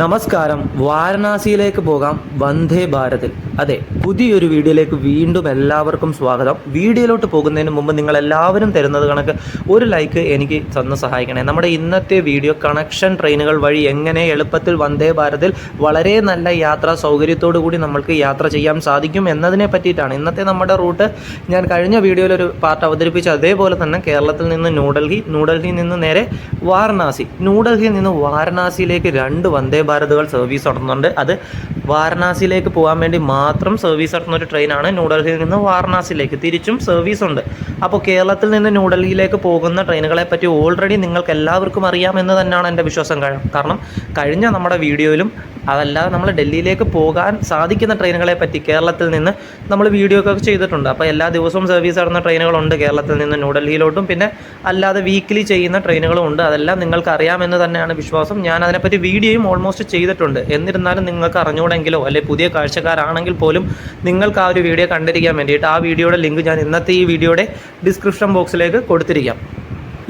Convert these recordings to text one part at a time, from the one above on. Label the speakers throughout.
Speaker 1: നമസ്കാരം. വാരണാസിയിലേക്ക് പോകാം. വന്ദേ ഭാരതിൽ അതെ പുതിയൊരു വീഡിയോയിലേക്ക് വീണ്ടും എല്ലാവർക്കും സ്വാഗതം. വീഡിയോയിലോട്ട് പോകുന്നതിന് മുമ്പ് നിങ്ങൾ എല്ലാവരും തരുന്നത് കണക്ക് ഒരു ലൈക്ക് എനിക്ക് തന്ന് സഹായിക്കണേ. നമ്മുടെ ഇന്നത്തെ വീഡിയോ കണക്ഷൻ ട്രെയിനുകൾ വഴി എങ്ങനെ എളുപ്പത്തിൽ വന്ദേ ഭാരതിൽ വളരെ നല്ല യാത്രാ സൗകര്യത്തോടു കൂടി നമ്മൾക്ക് യാത്ര ചെയ്യാൻ സാധിക്കും എന്നതിനെ പറ്റിയിട്ടാണ്. ഇന്നത്തെ നമ്മുടെ റൂട്ട് ഞാൻ കഴിഞ്ഞ വീഡിയോയിൽ ഒരു പാർട്ട് അവതരിപ്പിച്ച. അതേപോലെ തന്നെ കേരളത്തിൽ നിന്ന് ന്യൂഡൽഹി ന്യൂഡൽഹിയിൽ നിന്ന് നേരെ വാരണാസി. ന്യൂഡൽഹിയിൽ നിന്ന് വാരണാസിയിലേക്ക് രണ്ട് വന്ദേ ഭാരതുകൾ സർവീസ് നടത്തുന്നുണ്ട്. അത് വാരണാസിയിലേക്ക് പോകാൻ വേണ്ടി മാത്രം സർവീസ് നടത്തുന്ന ഒരു ട്രെയിനാണ് ന്യൂഡൽഹിയിൽ നിന്ന് വാരണാസിയിലേക്ക് തിരിച്ചും സർവീസ് ഉണ്ട്. അപ്പോൾ കേരളത്തിൽ നിന്ന് ന്യൂഡൽഹിയിലേക്ക് പോകുന്ന ട്രെയിനുകളെ പറ്റി ഓൾറെഡി നിങ്ങൾക്ക് എല്ലാവർക്കും അറിയാമെന്ന് തന്നെയാണ് എന്റെ വിശ്വാസം. കാരണം കഴിഞ്ഞ നമ്മുടെ വീഡിയോയിലും അതല്ലാതെ നമ്മൾ ഡൽഹിയിലേക്ക് പോകാൻ സാധിക്കുന്ന ട്രെയിനുകളെ പറ്റി കേരളത്തിൽ നിന്ന് നമ്മൾ വീഡിയോ ഒക്കെ ചെയ്തിട്ടുണ്ട്. അപ്പോൾ എല്ലാ ദിവസവും സർവീസ് നടന്ന ട്രെയിനുകളുണ്ട് കേരളത്തിൽ നിന്ന് ന്യൂഡൽഹിയിലോട്ടും പിന്നെ അല്ലാതെ വീക്കിലി ചെയ്യുന്ന ട്രെയിനുകളും ഉണ്ട്. അതെല്ലാം നിങ്ങൾക്ക് അറിയാമെന്ന് തന്നെയാണ് വിശ്വാസം. ഞാൻ അതിനെപ്പറ്റി വീഡിയോയും ഓൾമോസ്റ്റ് ചെയ്തിട്ടുണ്ട്. എന്നിരുന്നാലും നിങ്ങൾക്ക് അറിഞ്ഞുകൂടെങ്കിലോ അല്ലെങ്കിൽ പുതിയ കാഴ്ചക്കാരാണെങ്കിൽ പോലും നിങ്ങൾക്ക് ആ ഒരു വീഡിയോ കണ്ടിരിക്കാൻ വേണ്ടിയിട്ട് ആ വീഡിയോയുടെ ലിങ്ക് ഞാൻ ഇന്നത്തെ ഈ വീഡിയോയുടെ ഡിസ്ക്രിപ്ഷൻ ബോക്സിലേക്ക് കൊടുത്തിരിക്കാം.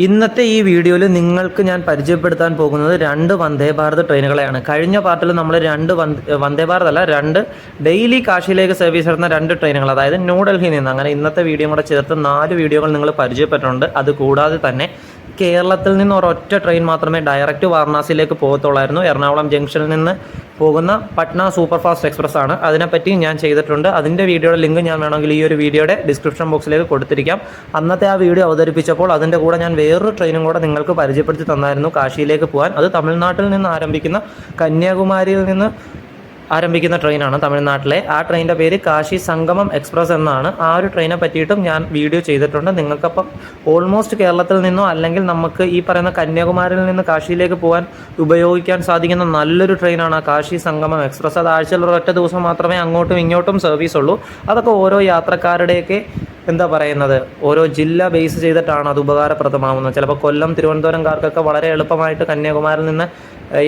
Speaker 1: ഇന്നത്തെ ഈ വീഡിയോയിൽ നിങ്ങൾക്ക് ഞാൻ പരിചയപ്പെടുത്താൻ പോകുന്നത് രണ്ട് വന്ദേ ഭാരത് ട്രെയിനുകളെയാണ്. കഴിഞ്ഞ പാർട്ടിൽ നമ്മൾ രണ്ട് വന്ദേ ഭാരത് അല്ല രണ്ട് ഡെയിലി കാശിയിലേക്ക് സർവീസ് നടത്തുന്ന രണ്ട് ട്രെയിനുകൾ അതായത് ന്യൂഡൽഹിയിൽ നിന്ന്. അങ്ങനെ ഇന്നത്തെ വീഡിയോ കൂടെ ചേർത്ത് നാല് വീഡിയോകൾ നിങ്ങൾ പരിചയപ്പെട്ടിട്ടുണ്ട്. അത് കൂടാതെ തന്നെ കേരളത്തിൽ നിന്ന് ഒരൊറ്റ ട്രെയിൻ മാത്രമേ ഡയറക്റ്റ് വാരണാസിയിലേക്ക് പോകത്തുള്ളായിരുന്നു. എറണാകുളം ജംഗ്ഷനിൽ നിന്ന് പോകുന്ന പട്ന സൂപ്പർ ഫാസ്റ്റ് എക്സ്പ്രസ് ആണ്. അതിനെപ്പറ്റി ഞാൻ ചെയ്തിട്ടുണ്ട്. അതിന്റെ വീഡിയോയുടെ ലിങ്ക് ഞാൻ വേണമെങ്കിൽ ഈ ഒരു വീഡിയോയുടെ ഡിസ്ക്രിപ്ഷൻ ബോക്സിലേക്ക് കൊടുത്തിരിക്കാം. അന്നത്തെ ആ വീഡിയോ അവതരിപ്പിച്ചപ്പോൾ അതിന്റെ കൂടെ ഞാൻ വേറൊരു ട്രെയിനും കൂടെ നിങ്ങൾക്ക് പരിചയപ്പെടുത്തി തന്നായിരുന്നു കാശിയിലേക്ക് പോകാൻ. അത് തമിഴ്നാട്ടിൽ നിന്ന് ആരംഭിക്കുന്ന കന്യാകുമാരിയിൽ നിന്ന് ആരംഭിക്കുന്ന ട്രെയിനാണ് തമിഴ്നാട്ടിലെ. ആ ട്രെയിനിന്റെ പേര് കാശി സംഗമം എക്സ്പ്രസ് എന്നാണ്. ആ ഒരു ട്രെയിനെ പറ്റിയിട്ടും ഞാൻ വീഡിയോ ചെയ്തിട്ടുണ്ട്. നിങ്ങൾക്കപ്പം ഓൾമോസ്റ്റ് കേരളത്തിൽ നിന്നോ അല്ലെങ്കിൽ നമുക്ക് ഈ പറയുന്ന കന്യാകുമാരിയിൽ നിന്ന് കാശിയിലേക്ക് പോകാൻ ഉപയോഗിക്കാൻ സാധിക്കുന്ന നല്ലൊരു ട്രെയിനാണ് ആ കാശി സംഗമം എക്സ്പ്രസ് അത് ആഴ്ചയിൽ ഒരൊറ്റ ദിവസം മാത്രമേ അങ്ങോട്ടും ഇങ്ങോട്ടും സർവീസ് ഉള്ളൂ. അതൊക്കെ ഓരോ യാത്രക്കാരുടെയൊക്കെ എന്താ പറയുന്നത്? ഓരോ ജില്ല ബേസ് ചെയ്തിട്ടാണ് അത് ഉപകാരപ്രദമാവുന്നത്. ചിലപ്പോൾ കൊല്ലം തിരുവനന്തപുരംകാർക്കൊക്കെ വളരെ എളുപ്പമായിട്ട് കന്യാകുമാരിയിൽ നിന്ന്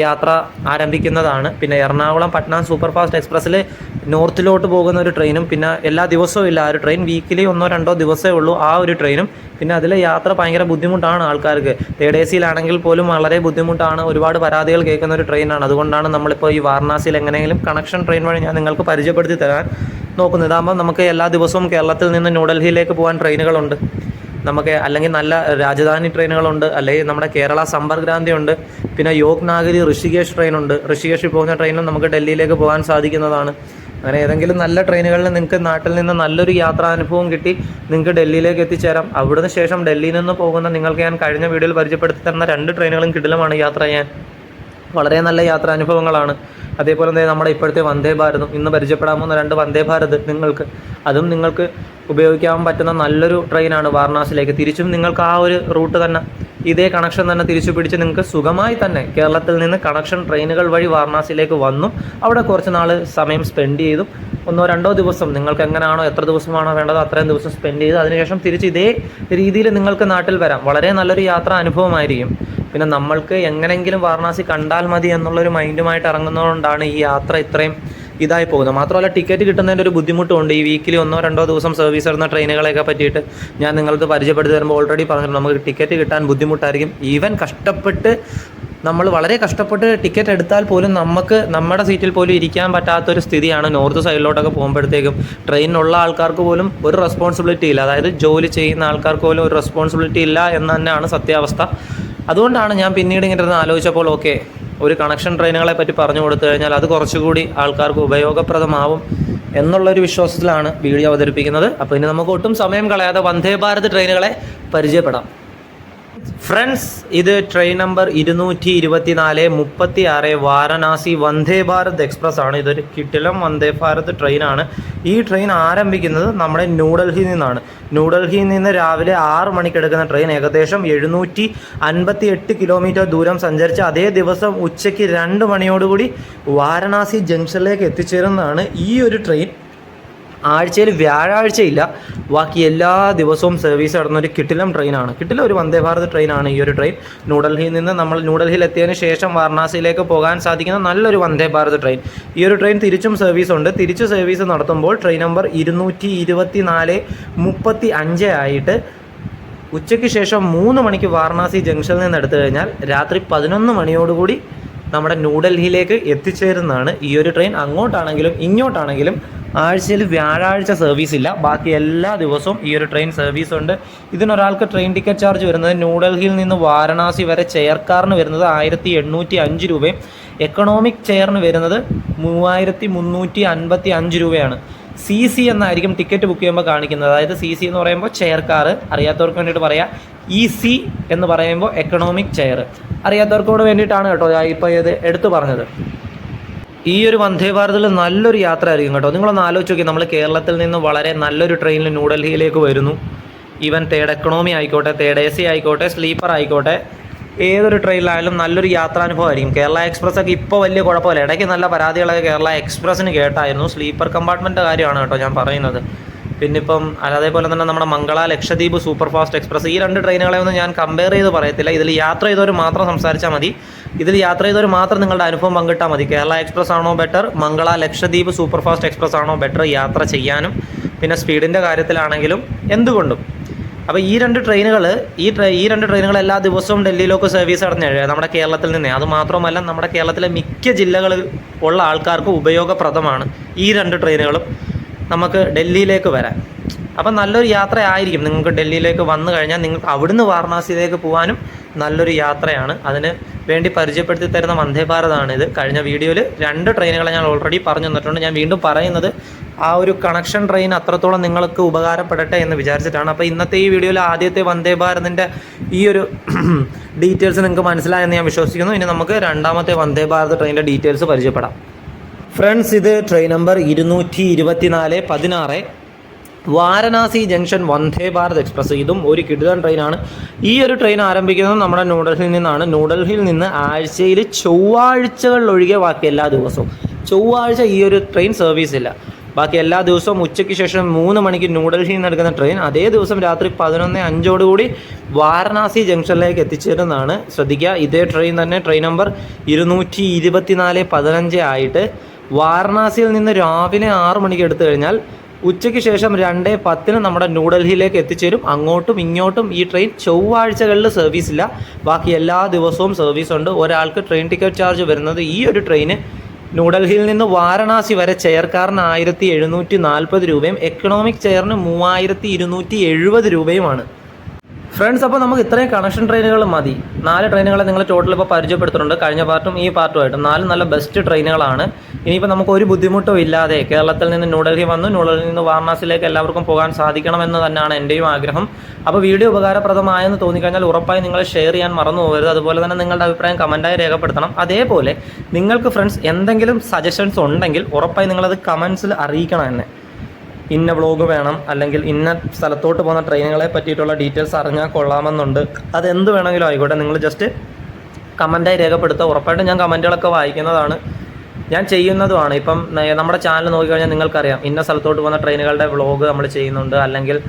Speaker 1: യാത്ര ആരംഭിക്കുന്നതാണ്. പിന്നെ എറണാകുളം പട്ന സൂപ്പർഫാസ്റ്റ് എക്സ്പ്രസ്സിൽ നോർത്തിലോട്ട് പോകുന്ന ഒരു ട്രെയിനും പിന്നെ എല്ലാ ദിവസവും ഇല്ല ആ ഒരു ട്രെയിൻ വീക്കിലി ഒന്നോ രണ്ടോ ദിവസമേ ഉള്ളൂ ആ ഒരു ട്രെയിനും. പിന്നെ അതിലെ യാത്ര ഭയങ്കര ബുദ്ധിമുട്ടാണ് ആൾക്കാർക്ക്. തേർഡ് എ സിയിലാണെങ്കിൽ പോലും വളരെ ബുദ്ധിമുട്ടാണ് ഒരുപാട് പരാതികൾ കേൾക്കുന്ന ഒരു ട്രെയിനാണ്. അതുകൊണ്ടാണ് നമ്മളിപ്പോൾ ഈ വാരണാസിയിൽ എങ്ങനെയെങ്കിലും കണക്ഷൻ ട്രെയിൻ വഴി ഞാൻ നിങ്ങൾക്ക് പരിചയപ്പെടുത്തി തരാൻ നോക്കുന്നത്. ഇതാകുമ്പോൾ നമുക്ക് എല്ലാ ദിവസവും കേരളത്തിൽ നിന്ന് ന്യൂഡൽഹിയിലേക്ക് പോകാൻ ട്രെയിനുകളുണ്ട്. നമുക്ക് അല്ലെങ്കിൽ നല്ല രാജധാനി ട്രെയിനുകളുണ്ട് അല്ലെങ്കിൽ നമ്മുടെ കേരള സമ്പർക്ക് ക്രാന്തി ഉണ്ട് പിന്നെ യോഗ് നാഗരി ഋഷികേഷ് ട്രെയിൻ ഉണ്ട് ഋഷികേഷിൽ പോകുന്ന ട്രെയിനിലും നമുക്ക് ഡൽഹിയിലേക്ക് പോകാൻ സാധിക്കുന്നതാണ്. അങ്ങനെ ഏതെങ്കിലും നല്ല ട്രെയിനുകളിൽ നിങ്ങൾക്ക് നാട്ടിൽ നിന്ന് നല്ലൊരു യാത്രാനുഭവം കിട്ടി നിങ്ങൾക്ക് ഡൽഹിയിലേക്ക് എത്തിച്ചേരാം. അവിടുന്ന് ശേഷം ഡൽഹിയിൽ നിന്ന് പോകുന്ന നിങ്ങൾക്ക് ഞാൻ കഴിഞ്ഞ വീഡിയോയിൽ പരിചയപ്പെടുത്തി തന്ന രണ്ട് ട്രെയിനുകളും കിടിലമാണ് യാത്ര ചെയ്യാൻ. വളരെ നല്ല യാത്രാനുഭവങ്ങളാണ്. അതേപോലെ തന്നെ നമ്മുടെ ഇപ്പോഴത്തെ വന്ദേ ഭാരതും ഇന്ന് പരിചയപ്പെടാൻ പോകുന്ന രണ്ട് വന്ദേ ഭാരത് നിങ്ങൾക്ക് അതും നിങ്ങൾക്ക് ഉപയോഗിക്കാൻ പറ്റുന്ന നല്ലൊരു ട്രെയിനാണ് വാരണാസിയിലേക്ക്. തിരിച്ചും നിങ്ങൾക്ക് ആ ഒരു റൂട്ട് തന്നെ ഇതേ കണക്ഷൻ തന്നെ തിരിച്ചു പിടിച്ച് നിങ്ങൾക്ക് സുഖമായി തന്നെ കേരളത്തിൽ നിന്ന് കണക്ഷൻ ട്രെയിനുകൾ വഴി വാരണാസിയിലേക്ക് വന്നും. അവിടെ കുറച്ച് നാൾ സമയം സ്പെൻഡ് ചെയ്തും. ഒന്നോ രണ്ടോ ദിവസം നിങ്ങൾക്ക് എങ്ങനെയാണോ എത്ര ദിവസമാണോ വേണ്ടത് അത്രയും ദിവസം സ്പെൻഡ് ചെയ്ത് അതിനുശേഷം തിരിച്ച് ഇതേ രീതിയിൽ നിങ്ങൾക്ക് നാട്ടിൽ വരാം. വളരെ നല്ലൊരു യാത്രാ അനുഭവമായിരിക്കും. പിന്നെ നമ്മൾക്ക് എങ്ങനെങ്കിലും വാരണാസി കണ്ടാൽ മതി എന്നുള്ളൊരു മൈൻഡുമായിട്ട് ഇറങ്ങുന്നതുകൊണ്ടാണ് ഈ യാത്ര ഇത്രയും ഇതായി പോകുന്നത്. മാത്രമല്ല ടിക്കറ്റ് കിട്ടുന്നതിന്റെ ഒരു ബുദ്ധിമുട്ടുണ്ട്. ഈ വീക്കിലി ഒന്നോ രണ്ടോ ദിവസം സർവീസ് വരുന്ന ട്രെയിനുകളെയൊക്കെ പറ്റിയിട്ട് ഞാൻ നിങ്ങൾക്ക് പരിചയപ്പെടുത്തി തരുമ്പോൾ ഓൾറെഡി പറഞ്ഞിട്ടുണ്ട്. നമുക്ക് ടിക്കറ്റ് കിട്ടാൻ ബുദ്ധിമുട്ടായിരിക്കും. ഈവൻ കഷ്ടപ്പെട്ട് നമ്മൾ വളരെ കഷ്ടപ്പെട്ട് ടിക്കറ്റ് എടുത്താൽ പോലും നമുക്ക് നമ്മുടെ സീറ്റിൽ പോലും ഇരിക്കാൻ പറ്റാത്തൊരു സ്ഥിതിയാണ് നോർത്ത് സൈഡിലോട്ടൊക്കെ പോകുമ്പോഴത്തേക്കും. ട്രെയിനിലുള്ള ആൾക്കാർക്ക് പോലും ഒരു റെസ്പോൺസിബിലിറ്റി ഇല്ല. അതായത് ജോലി ചെയ്യുന്ന ആൾക്കാർക്ക് പോലും ഒരു റെസ്പോൺസിബിലിറ്റി ഇല്ല എന്ന് തന്നെയാണ് സത്യാവസ്ഥ. അതുകൊണ്ടാണ് ഞാൻ പിന്നീട് ഇങ്ങനെ ആലോചിച്ചപ്പോൾ ഓക്കെ ഒരു കണക്ഷൻ ട്രെയിനുകളെ പറ്റി പറഞ്ഞു കൊടുത്തു കഴിഞ്ഞാൽ അത് കുറച്ചുകൂടി ആൾക്കാർക്ക് ഉപയോഗപ്രദമാവും എന്നുള്ളൊരു വിശ്വാസത്തിലാണ് വീഡിയോ അവതരിപ്പിക്കുന്നത്. അപ്പോൾ ഇനി നമുക്ക് ഒട്ടും സമയം കളയാതെ വന്ദേ ഭാരത് ട്രെയിനുകളെ പരിചയപ്പെടാം. ഫ്രണ്ട്സ് ഇത് ട്രെയിൻ നമ്പർ ഇരുന്നൂറ്റി ഇരുപത്തിനാല് മുപ്പത്തി ആറ് വാരണാസി വന്ദേ ഭാരത് എക്സ്പ്രസ് ആണ്. ഇതൊരു കിട്ടിലം വന്ദേ ഭാരത് ട്രെയിനാണ് ഈ ട്രെയിൻ ആരംഭിക്കുന്നത് നമ്മുടെ ന്യൂഡൽഹിയിൽ നിന്നാണ്. ന്യൂഡൽഹിയിൽ നിന്ന് രാവിലെ ആറ് മണിക്ക് എടുക്കുന്ന ട്രെയിൻ ഏകദേശം എഴുന്നൂറ്റി അൻപത്തി എട്ട് കിലോമീറ്റർ ദൂരം സഞ്ചരിച്ച് അതേ ദിവസം ഉച്ചയ്ക്ക് രണ്ട് മണിയോടുകൂടി വാരണാസി ജംഗ്ഷനിലേക്ക് എത്തിച്ചേരുന്നതാണ് ഈ ഒരു ട്രെയിൻ ആഴ്ചയിൽ വ്യാഴാഴ്ചയില്ല. ബാക്കി എല്ലാ ദിവസവും സർവീസ് നടന്ന ഒരു കിട്ടിലം ട്രെയിനാണ് കിട്ടിലം ഒരു വന്ദേ ഭാരത് ട്രെയിനാണ് ഈ ഒരു ട്രെയിൻ ന്യൂഡൽഹിയിൽ നിന്ന് നമ്മൾ ന്യൂഡൽഹിയിൽ എത്തിയതിന് ശേഷം വാരണാസിയിലേക്ക് പോകാൻ സാധിക്കുന്ന നല്ലൊരു വന്ദേ ഭാരത് ട്രെയിൻ ഈ ഒരു ട്രെയിൻ തിരിച്ചും സർവീസ് ഉണ്ട്. തിരിച്ച് സർവീസ് നടത്തുമ്പോൾ ട്രെയിൻ നമ്പർ ഇരുന്നൂറ്റി ഇരുപത്തി നാല് മുപ്പത്തി അഞ്ച് ആയിട്ട് ഉച്ചയ്ക്ക് ശേഷം മൂന്ന് മണിക്ക് വാരണാസി ജംഗ്ഷനിൽ നിന്ന് എടുത്തു കഴിഞ്ഞാൽ രാത്രി പതിനൊന്ന് മണിയോടുകൂടി നമ്മുടെ ന്യൂഡൽഹിയിലേക്ക് എത്തിച്ചേരുന്നതാണ് ഈ ഒരു ട്രെയിൻ അങ്ങോട്ടാണെങ്കിലും ഇങ്ങോട്ടാണെങ്കിലും ആഴ്ചയിൽ വ്യാഴാഴ്ച സർവീസ് ഇല്ല. ബാക്കി എല്ലാ ദിവസവും ഈ ഒരു ട്രെയിൻ സർവീസ് ഉണ്ട്. ഇതിനൊരാൾക്ക് ട്രെയിൻ ടിക്കറ്റ് ചാർജ് വരുന്നത് ന്യൂഡൽഹിയിൽ നിന്ന് വാരണാസി വരെ ചെയർ കാറിന് വരുന്നത് ആയിരത്തി എണ്ണൂറ്റി അഞ്ച് രൂപയും എക്കണോമിക് ചെയറിന് വരുന്നത് മൂവായിരത്തി മുന്നൂറ്റി അൻപത്തി അഞ്ച് രൂപയാണ്. സി സി എന്നായിരിക്കും ടിക്കറ്റ് ബുക്ക് ചെയ്യുമ്പോൾ കാണിക്കുന്നത്. അതായത് സി സി എന്ന് പറയുമ്പോൾ ചെയർ കാർ അറിയാത്തവർക്ക് വേണ്ടിയിട്ട് പറയാം. ഇ സി എന്ന് പറയുമ്പോൾ എക്കണോമിക് ചെയർ അറിയാത്തവർക്കോട് വേണ്ടിയിട്ടാണ് കേട്ടോ ഇപ്പോൾ ഇത് എടുത്തു പറഞ്ഞത്. ഈ ഒരു വന്ദേ ഭാരതിൽ നല്ലൊരു യാത്ര ആയിരിക്കും കേട്ടോ. നിങ്ങളൊന്ന് ആലോചിച്ച് നോക്കി നമ്മൾ കേരളത്തിൽ നിന്ന് വളരെ നല്ലൊരു ട്രെയിനിൽ ന്യൂഡൽഹിയിലേക്ക് വരുന്നു. ഈവൻ തേർഡ് എക്കണോമി ആയിക്കോട്ടെ തേർഡ് എ സി ആയിക്കോട്ടെ സ്ലീപ്പർ ആയിക്കോട്ടെ ഏതൊരു ട്രെയിനിലായാലും നല്ലൊരു യാത്രാനുഭവം ആയിരിക്കും കേരള എക്സ്പ്രസ് ഒക്കെ ഇപ്പോൾ വലിയ കുഴപ്പമില്ല. ഇടയ്ക്ക് നല്ല പരാതികളൊക്കെ കേരള എക്സ്പ്രസ്സിന് കേട്ടായിരുന്നു. സ്ലീപ്പർ കമ്പാർട്ട്മെന്റ് കാര്യമാണ് കേട്ടോ ഞാൻ പറയുന്നത്. പിന്നെ ഇപ്പം അതേപോലെ തന്നെ നമ്മുടെ Mangala Lakshadweep super fast express ഈ രണ്ട് ട്രെയിനുകളെ ഒന്നും ഞാൻ കമ്പയർ ചെയ്ത് പറയത്തില്ല. ഇതിൽ യാത്ര ചെയ്തവർ മാത്രം സംസാരിച്ചാൽ മതി. ഇതിൽ യാത്ര ചെയ്തവർ മാത്രം നിങ്ങളുടെ അനുഭവം പങ്കിട്ടാൽ മതി. കേരള എക്സ്പ്രസ് ആണോ better Mangala Lakshadweep super fast express ആണോ ബെറ്റർ യാത്ര ചെയ്യാനും പിന്നെ സ്പീഡിന്റെ കാര്യത്തിലാണെങ്കിലും എന്തുകൊണ്ടും. അപ്പോൾ ഈ രണ്ട് ട്രെയിനുകൾ ഈ ഈ രണ്ട് ട്രെയിനുകൾ എല്ലാ ദിവസവും ഡൽഹിയിലേക്ക് സർവീസ് നടന്നു നമ്മുടെ കേരളത്തിൽ നിന്നേ. അതുമാത്രമല്ല നമ്മുടെ കേരളത്തിലെ മിക്ക ജില്ലകളിൽ ഉള്ള ആൾക്കാർക്ക് ഉപയോഗപ്രദമാണ് ഈ രണ്ട് ട്രെയിനുകളും. നമുക്ക് ഡൽഹിയിലേക്ക് വരാൻ. അപ്പം നല്ലൊരു യാത്ര ആയിരിക്കും നിങ്ങൾക്ക് ഡൽഹിയിലേക്ക് വന്നു കഴിഞ്ഞാൽ നിങ്ങൾക്ക് അവിടുന്ന് വാരണാസിയിലേക്ക് പോകാനും നല്ലൊരു യാത്രയാണ്. അതിന് വേണ്ടി പരിചയപ്പെടുത്തി തരുന്ന വന്ദേ ഭാരതാണിത് കഴിഞ്ഞ വീഡിയോയിൽ രണ്ട് ട്രെയിനുകളെ ഞാൻ ഓൾറെഡി പറഞ്ഞു തന്നിട്ടുണ്ട്. ഞാൻ വീണ്ടും പറയുന്നത് ആ ഒരു കണക്ഷൻ ട്രെയിൻ അത്രത്തോളം നിങ്ങൾക്ക് ഉപകാരപ്പെടട്ടെ എന്ന് വിചാരിച്ചിട്ടാണ്. അപ്പോൾ ഇന്നത്തെ ഈ വീഡിയോയിൽ ആദ്യത്തെ വന്ദേ ഭാരതിന്റെ ഈ ഒരു ഡീറ്റെയിൽസ് നിങ്ങൾക്ക് മനസ്സിലായെന്ന് ഞാൻ വിശ്വസിക്കുന്നു. ഇനി നമുക്ക് രണ്ടാമത്തെ വന്ദേ ഭാരത് ട്രെയിനിന്റെ ഡീറ്റെയിൽസ് പരിചയപ്പെടാം. ഫ്രണ്ട്സ് ഇത് ട്രെയിൻ നമ്പർ ഇരുന്നൂറ്റി ഇരുപത്തിനാല് പതിനാറ്. Varanasi junction Vande Bharat express. ഇതും ഒരു കിടുതൻ ട്രെയിനാണ്. ഈ ഒരു ട്രെയിൻ ആരംഭിക്കുന്നത് നമ്മുടെ ന്യൂഡൽഹിയിൽ നിന്നാണ്. ന്യൂഡൽഹിയിൽ നിന്ന് ആഴ്ചയിൽ ചൊവ്വാഴ്ചകളിലൊഴികെ ബാക്കി എല്ലാ ദിവസവും. ചൊവ്വാഴ്ച ഈ ഒരു ട്രെയിൻ സർവീസ് ഇല്ല. ബാക്കി എല്ലാ ദിവസവും ഉച്ചയ്ക്ക് ശേഷം മൂന്ന് മണിക്ക് ന്യൂഡൽഹിയിൽ നിന്ന് എടുക്കുന്ന ട്രെയിൻ. അതേ ദിവസം രാത്രി പതിനൊന്ന് അഞ്ചോടുകൂടി വാരണാസി ജംഗ്ഷനിലേക്ക് എത്തിച്ചേരുന്നതാണ്. ശ്രദ്ധിക്കുക ഇതേ ട്രെയിൻ തന്നെ ട്രെയിൻ നമ്പർ ഇരുന്നൂറ്റി ഇരുപത്തിനാല് പതിനഞ്ച് ആയിട്ട് വാരണാസിയിൽ നിന്ന് രാവിലെ ആറു മണിക്ക് എടുത്തു കഴിഞ്ഞാൽ ഉച്ചയ്ക്ക് ശേഷം രണ്ട് പത്തിന് നമ്മുടെ ന്യൂഡൽഹിയിലേക്ക് എത്തിച്ചേരും. അങ്ങോട്ടും ഇങ്ങോട്ടും ഈ ട്രെയിൻ ചൊവ്വാഴ്ചകളിൽ സർവീസ് ഇല്ല. ബാക്കി എല്ലാ ദിവസവും സർവീസ് ഉണ്ട്. ഒരാൾക്ക് ട്രെയിൻ ടിക്കറ്റ് ചാർജ് വരുന്നത് ഈ ഒരു ട്രെയിന് ന്യൂഡൽഹിയിൽ നിന്ന് വാരണാസി വരെ ചെയർക്കാരന് ആയിരത്തി എഴുന്നൂറ്റി നാൽപ്പത് രൂപയും എക്കണോമിക് ചെയറിന് മൂവായിരത്തി ഇരുന്നൂറ്റി എഴുപത് രൂപയുമാണ്. ഫ്രണ്ട്സ് അപ്പോൾ നമുക്ക് ഇത്രയും കണക്ഷൻ ട്രെയിനുകൾ മതി. നാല് ട്രെയിനുകളെ നിങ്ങൾ ടോട്ടൽ ഇപ്പോൾ പരിചയപ്പെടുത്തുന്നുണ്ട്. കഴിഞ്ഞ പാർട്ടും ഈ പാർട്ടുമായിട്ട് നാല് നല്ല ബെസ്റ്റ് ട്രെയിനുകളാണ് ഇനിയിപ്പോൾ നമുക്ക് ഒരു ബുദ്ധിമുട്ടും ഇല്ലാതെ കേരളത്തിൽ നിന്ന് ന്യൂഡൽഹി വന്നു. ന്യൂഡൽഹിയിൽ നിന്ന് വാരണാസിയിലേക്ക് എല്ലാവർക്കും പോകാൻ സാധിക്കണമെന്ന് തന്നെയാണ് എന്റെയും ആഗ്രഹം. അപ്പോൾ വീഡിയോ ഉപകാരപ്രദമായെന്ന് തോന്നിക്കഴിഞ്ഞാൽ ഉറപ്പായി നിങ്ങൾ ഷെയർ ചെയ്യാൻ മറന്നു പോകരുത്. അതുപോലെ തന്നെ നിങ്ങളുടെ അഭിപ്രായം കമന്റായി രേഖപ്പെടുത്തണം. അതേപോലെ നിങ്ങൾക്ക് ഫ്രണ്ട്സ് എന്തെങ്കിലും സജഷൻസ് ഉണ്ടെങ്കിൽ ഉറപ്പായി നിങ്ങളത് കമൻസിൽ അറിയിക്കണം എന്നെ. ഇന്ന വ്ളോഗ് വേണം അല്ലെങ്കിൽ ഇന്ന സ്ഥലത്തോട്ട് പോകുന്ന ട്രെയിനുകളെ പറ്റിയിട്ടുള്ള ഡീറ്റെയിൽസ് അറിഞ്ഞാൽ കൊള്ളാമെന്നുണ്ട്. അതെന്ത് വേണമെങ്കിലും ആയിക്കോട്ടെ. നിങ്ങൾ ജസ്റ്റ് കമന്റായി രേഖപ്പെടുത്തുക. ഉറപ്പായിട്ടും ഞാൻ കമന്റുകളൊക്കെ വായിക്കുന്നതാണ്. ഞാൻ ചെയ്യുന്നതുമാണ്. ഇപ്പം നമ്മുടെ ചാനൽ നോക്കിക്കഴിഞ്ഞാൽ നിങ്ങൾക്കറിയാം. ഇന്ന സ്ഥലത്തോട്ട് പോകുന്ന ട്രെയിനുകളുടെ വ്ളോഗ് നമ്മൾ ചെയ്യുന്നുണ്ട്. അല്ലെങ്കിൽ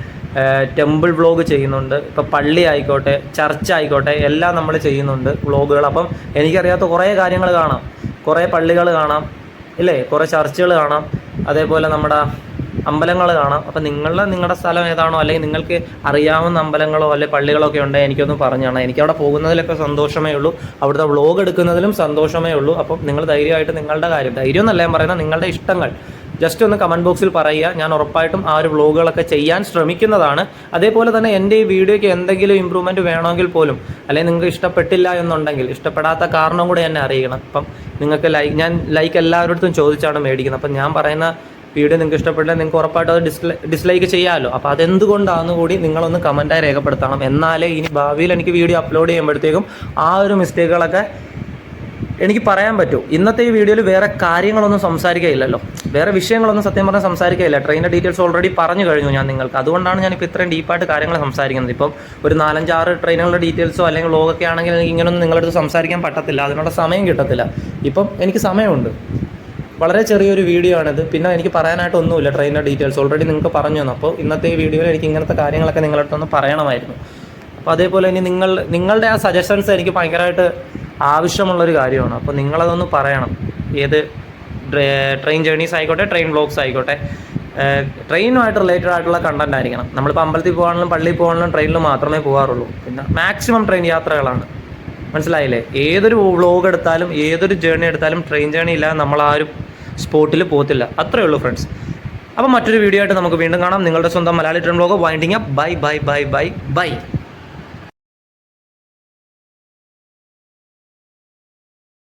Speaker 1: ടെമ്പിൾ വ്ളോഗ് ചെയ്യുന്നുണ്ട്. ഇപ്പോൾ പള്ളി ആയിക്കോട്ടെ ചർച്ച് ആയിക്കോട്ടെ എല്ലാം നമ്മൾ ചെയ്യുന്നുണ്ട് വ്ളോഗുകൾ അപ്പം എനിക്കറിയാത്ത കുറേ കാര്യങ്ങൾ കാണാം. കുറേ പള്ളികൾ കാണാം. ഇല്ലേ? കുറേ ചർച്ചുകൾ കാണാം. അതേപോലെ നമ്മുടെ അമ്പലങ്ങൾ കാണാം. അപ്പം നിങ്ങളുടെ നിങ്ങളുടെ സ്ഥലം ഏതാണോ അല്ലെങ്കിൽ നിങ്ങൾക്ക് അറിയാവുന്ന അമ്പലങ്ങളോ അല്ലെങ്കിൽ പള്ളികളോ ഒക്കെ ഉണ്ടെങ്കിൽ എനിക്കൊന്ന് പറഞ്ഞാണ് എനിക്ക് അവിടെ പോകുന്നതിലൊക്കെ സന്തോഷമേ ഉള്ളൂ. അവിടുത്തെ വ്ളോഗ് എടുക്കുന്നതിലും സന്തോഷമേ ഉള്ളൂ. അപ്പം നിങ്ങൾ ധൈര്യമായിട്ട് നിങ്ങളുടെ കാര്യം ധൈര്യം എന്നല്ല ഞാൻ പറയുന്നത് നിങ്ങളുടെ ഇഷ്ടങ്ങൾ ജസ്റ്റ് ഒന്ന് കമന്റ് ബോക്സിൽ പറയുക. ഞാൻ ഉറപ്പായിട്ടും ആ ഒരു വ്ളോഗുകളൊക്കെ ചെയ്യാൻ ശ്രമിക്കുന്നതാണ്. അതേപോലെ തന്നെ എന്റെ ഈ വീഡിയോയ്ക്ക് എന്തെങ്കിലും ഇമ്പ്രൂവ്മെന്റ് വേണമെങ്കിൽ പോലും അല്ലെങ്കിൽ നിങ്ങൾക്ക് ഇഷ്ടപ്പെട്ടില്ല എന്നുണ്ടെങ്കിൽ ഇഷ്ടപ്പെടാത്ത കാരണം കൂടെ എന്നെ അറിയിക്കണം. അപ്പം നിങ്ങൾക്ക് ലൈക്ക് ഞാൻ ലൈക്ക് എല്ലാവരുടെ അടുത്തും ചോദിച്ചാണ് മേടിക്കുന്നത്. അപ്പം ഞാൻ പറയുന്ന വീഡിയോ നിങ്ങൾക്ക് ഇഷ്ടപ്പെട്ടില്ല നിങ്ങൾക്ക് ഉറപ്പായിട്ടും അത് ഡിസ്ലൈ ഡിസ്ലൈക്ക് ചെയ്യാമല്ലോ അപ്പോൾ അതെന്തുകൊണ്ടാണെന്ന് കൂടി നിങ്ങളൊന്ന് കമന്റായി രേഖപ്പെടുത്തണം. എന്നാലേ ഇനി ഭാവിയിൽ എനിക്ക് വീഡിയോ അപ്ലോഡ് ചെയ്യുമ്പോഴത്തേക്കും ആ ഒരു മിസ്റ്റേക്കുകളൊക്കെ എനിക്ക് പറയാൻ പറ്റൂ. ഇന്നത്തെ ഈ വീഡിയോയിൽ വേറെ കാര്യങ്ങളൊന്നും സംസാരിക്കുകയില്ലല്ലോ വേറെ വിഷയങ്ങളൊന്നും സത്യം പറഞ്ഞാൽ സംസാരിക്കുകയില്ല ട്രെയിനിന്റെ ഡീറ്റെയിൽസ് ഓൾറെഡി പറഞ്ഞു കഴിഞ്ഞു ഞാൻ നിങ്ങൾക്ക്. അതുകൊണ്ടാണ് ഞാനിപ്പോൾ ഇത്രയും ഡീപ്പായിട്ട് കാര്യങ്ങൾ സംസാരിക്കുന്നത്. ഇപ്പം ഒരു നാലഞ്ചാറ് ട്രെയിനുകളുടെ ഡീറ്റെയിൽസോ അല്ലെങ്കിൽ ലോകൊക്കെ ആണെങ്കിൽ എനിക്ക് ഇങ്ങനെയൊന്നും നിങ്ങളുടെ അടുത്ത് സംസാരിക്കാൻ പറ്റത്തില്ല. അതിനുള്ള സമയം കിട്ടത്തില്ല. ഇപ്പം എനിക്ക് സമയമുണ്ട്. വളരെ ചെറിയൊരു വീഡിയോ ആണിത്. പിന്നെ എനിക്ക് പറയാനായിട്ട് ഒന്നുമില്ല ട്രെയിനിന്റെ ഡീറ്റെയിൽസ് ഓൾറെഡി നിങ്ങൾക്ക് പറഞ്ഞു തന്നു. അപ്പോൾ ഇന്നത്തെ ഈ വീഡിയോയിൽ എനിക്ക് ഇങ്ങനത്തെ കാര്യങ്ങളൊക്കെ നിങ്ങളുടെ ഒന്ന് പറയണമായിരുന്നു. അപ്പോൾ അതേപോലെ ഇനി നിങ്ങൾ നിങ്ങളുടെ ആ സജഷൻസ് എനിക്ക് ഭയങ്കരമായിട്ട് ആവശ്യമുള്ളൊരു കാര്യമാണ്. അപ്പോൾ നിങ്ങളതൊന്ന് പറയണം. ഏത് ട്രെയിൻ ജേണീസ് ആയിക്കോട്ടെ ട്രെയിൻ വ്ളോഗ്സ് ആയിക്കോട്ടെ. ട്രെയിനുമായിട്ട് റിലേറ്റഡ് ആയിട്ടുള്ള കണ്ടന്റ് ആയിരിക്കണം. നമ്മളിപ്പോൾ അമ്പലത്തിൽ പോകാനും പള്ളിയിൽ പോകാനും ട്രെയിനിൽ മാത്രമേ പോകാറുള്ളൂ. പിന്നെ മാക്സിമം ട്രെയിൻ യാത്രകളാണ്. മനസ്സിലായില്ലേ? ഏതൊരു വ്ളോഗ് എടുത്താലും ഏതൊരു ജേണി എടുത്താലും ട്രെയിൻ ജേണി ഇല്ലാതെ നമ്മൾ ആ ഒരു സ്പോട്ടിൽ പോകത്തില്ല. അത്രയേ ഉള്ളൂ ഫ്രണ്ട്സ് അപ്പോൾ മറ്റൊരു വീഡിയോ ആയിട്ട് നമുക്ക് വീണ്ടും കാണാം. നിങ്ങളുടെ സ്വന്തം Malayali train blog winding up bye bye bye bye bye